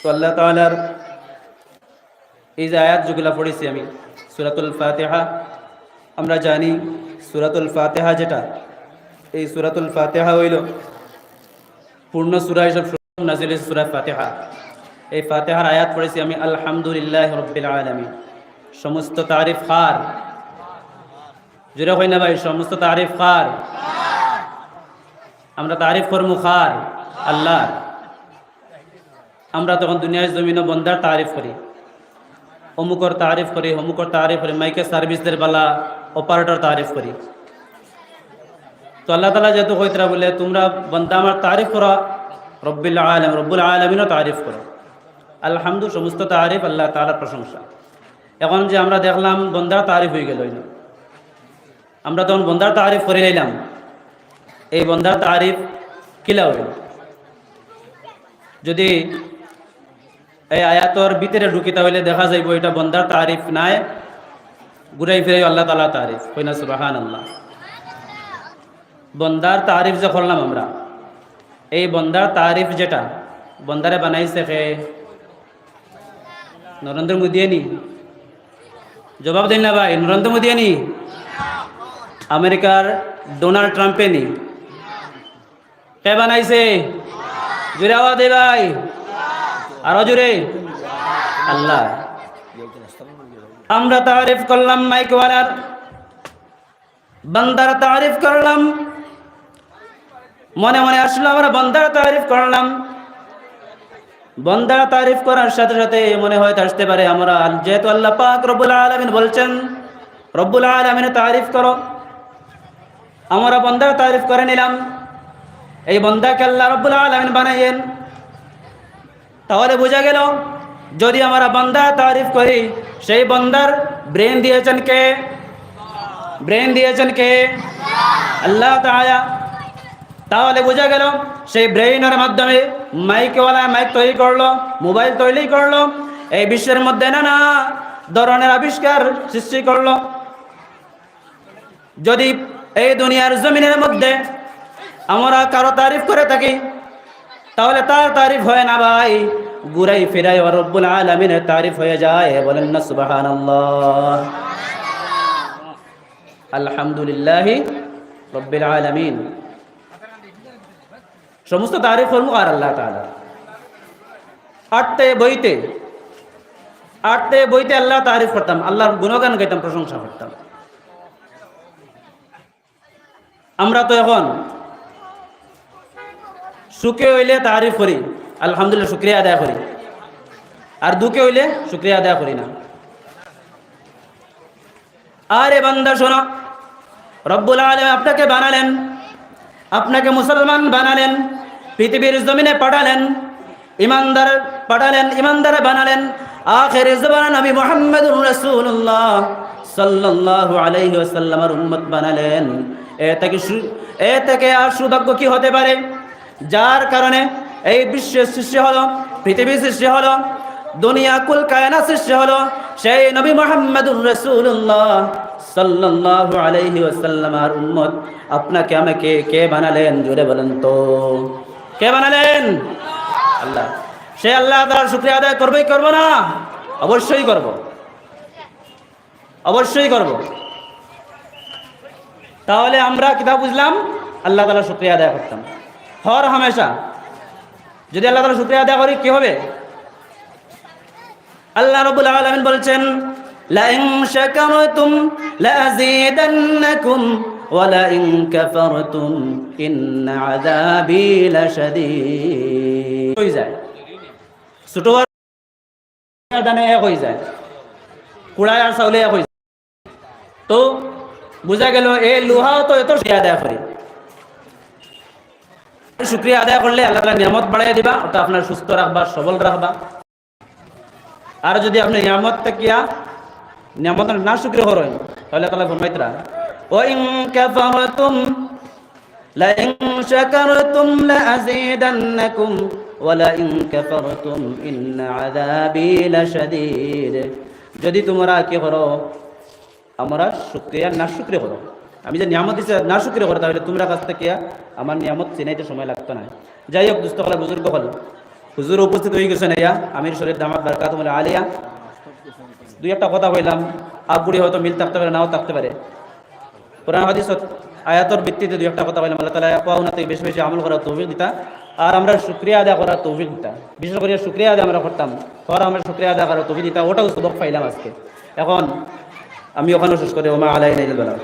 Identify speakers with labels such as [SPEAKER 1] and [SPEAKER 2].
[SPEAKER 1] তো আল্লাহ তাআলার এই যে আয়াত যেগুলা পড়েছি আমি, সুরাতুল ফাতিহা, আমরা জানি সুরাতুল ফাতিহা যেটা, এই সুরাতুল ফাতেহা হইল পূর্ণ সুরা হিসাব নাজিল সুরা ফাতিহা। এই ফাতেহার আয়াত পড়েছি আমি, আলহামদুলিল্লাহ রব্বিল আলামিন। সমস্ত তারিফ খার। জুড়ে হয় না ভাই, সমস্ত তারিফ খার। আমরা তারিফ করমু খার আল্লাহ আমরা তখন দুনিয়ার জমিন বন্দার তারিফ করি। অমুকর তারিফ করি, অমুকর তারিফ করি মাইকে সার্ভিসদের বালা, অপারেটর তারিফ করি। তো আল্লাহ তালা যেহেতু কইতরা বলে, তোমরা বন্দা আমার তারিফ করা, রব্বিল আলম রব্বুল আলমিনও তারিফ করো। আলহামদু, সমস্ত তারিফ আল্লাহ তালার প্রশংসা। এখন যে আমরা দেখলাম বন্দার তারিফ হয়ে গেল। আমরা তখন বন্দার তারিফ করে নিলাম। এই বন্দার তারিফ কিলা হইল যদি এই আয়াতর ভিতরে ঢুকি তাহলে দেখা যাইব এটা বন্দার তারিফ নাই। ঘুরাই ফিরাই আল্লাহ তালা তারিফ কইনা সুবাহান আল্লাহ বন্দার তারিফ যে করলাম আমরা, এই বন্দার তারিফ যেটা, বন্দারে বানাইছে খে নরেন্দ্র মোদী নি জবাব দিন না ভাই, নরেন্দ্র মোদী নি আমেরিকার ডোনাল্ড ট্রাম্পে নি কে বানাইছে? জুড়ে আওয়াজ ভাই। আরও জুড়ে আল্লাহ। আমরা তারিফ করলাম মাইকওয়ালার। বান্দার তারিফ করলাম। মনে মনে আসলো আমরা বন্দার তারিফ করলাম। বন্দার তারিফ করার সাথে সাথে মনে হয় আসতে পারে আমরা। যেহেতু আল্লাহ পাক রব্বুল আলমিন বলছেন, রব্বুল আলমিনের তারিফ করো। আমরা বন্দার তারিফ করে নিলাম। এই বন্দাকে আল্লাহ রব্বুল আলমিন বানাইয়েন। তাহলে বোঝা গেল, যদি আমরা বন্দা তারিফ করি, সেই বন্দার ব্রেন দিয়েছেন কে? ব্রেন দিয়েছেন কে? আল্লাহ তাআলা। তাহলে বোঝা গেল, সেই ব্রেইনের মাধ্যমে মাইকওয়ালা মাইক তৈরি করল মোবাইল তৈরি করল, এই বিশ্বের মধ্যে নানা ধরনের আবিষ্কার সৃষ্টি করল। যদি এই দুনিয়ার জমিনের মধ্যে আমরা কারও তারিফ করে থাকি, তাহলে তার তারিফ হয় না ভাই। গুরাই ফিরাই ও রব্বুল আলমিনের তারিফ হয়ে যায়। বলেন না সুবাহান আলহামদুলিল্লাহ রব্বিল আলমিন। সমস্ত তারিফ হল আর আল্লাহ তাআলা। আটতে বইতে আটতে বইতে আল্লাহ তারিফ করতাম, আল্লাহর গুণগান গাইতাম, প্রশংসা করতাম। আমরা তো এখন সুখে হইলে তারিফ করি। আলহামদুলিল্লাহ, শুক্রিয়া আদায় করি। আর দুঃখে হইলে শুক্রিয়া আদায় করি না। আরে বান্দা, শোনো। রব্বুল আলম আপনাকে বানালেন, আপনাকে মুসলমান বানালেন, পৃথিবীর জমিনে পাঠালেন, ইমানদার পাঠালেন, ইমানদার বানালেন। আখের জবান নবী মোহাম্মদুর রাসূলুল্লাহ সাল্লাল্লাহু আলাইহি ওয়াসাল্লামের উম্মত বানালেন। এ থেকে এ থেকে আর সৌভাগ্য কি হতে পারে? যার কারণে এই বিশ্বের সৃষ্টি হলো, পৃথিবীর সৃষ্টি হলো, দুনিয়া কুল কায়না সৃষ্টি হলো, সেই নবী মোহাম্মদুর রাসূলুল্লাহ সাল্লাল্লাহু আলাইহি ওয়াসাল্লাম, আর উম্মত, আপনাকে আমাকে কে বানালেন? জোরে বলেন তো। কে বানালেন? আল্লাহ। সে আল্লাহ তাআলার শুকরিয়া আদায় করবেই করব না? অবশ্যই করব। অবশ্যই করব। তাহলে আমরা কিতাব বুঝলাম, আল্লাহ তাআলার শুকরিয়া আদায় করতাম। হর হামেশা। যদি আল্লাহ তাআলার শুকরিয়া আদায় করি কি হবে আল্লাহ রবুল আলমিন বলছেন لئن شكرتم لأزيدنكم ولئن كفرتم إن عذابي لشديد হয়ে যায় ছোট আর দানে এক হয়ে যায় কুড়ায় আর চাউলে এক হয়ে যায় তো বোঝা গেল এই লোহাও তো এত শুক্রিয়া আদায় করে শুক্রিয়া আদায় করলে আল্লাহ তাআলা নিয়ামত বাড়াই দিবা, ওটা আপনার সুস্থ রাখবা, সবল রাখবা। আর যদি আপনি নিয়ামত থাকিয়া নিয়ামত না শুক্রিয়া করেন, তাহলে তাহলে ফরমাইতরা ওয়াইন কাফারাতুম, লাইন শাকারতুম লাযীদান্নাকুম, ওয়ালাইন কাফারতুম ইন্না আযাবি লাশাদীদ। যদি তোমরা কি করো, আমরা শুক্রিয়া না শুক্রিয়া করো। আমি যে নিয়ামত দিচ্ছি না শুক্রিয়া করো, তাহলে তোমরা কাছ থেকে আমার নিয়ামত চিনাইতে সময় লাগতো না। যাই হোক দুস্থ হলে বুজুর্গ হল। হুজুর উপস্থিত হয়ে গেছেন ইয়া আমির শরীফ দামাত বারকাত আলিয়া। দুই একটা কথা কইলাম আবগুড়ি হয়তো মিল থাকতে পারে, নাও থাকতে পারে। কোরআন হাদিসত আয়াতর ভিত্তিতে দুই একটা কথা বললাম আল্লাহ তালা পাওনাতে বেশি বেশি আমল করার তৌফিক দিতা, আর আমরা শুক্রিয়া আদায় করার তৌফিক দিতা। বিশেষ করে শুক্রিয়া আদায় আমরা করতাম পর আমরা শুক্রিয়া আদায় করার তৌফিক দিতা, ওটাও সুবক পাইলাম আজকে। এখন, আমি ওখানে শেষ করে, ওমা আলাই নাই বলা।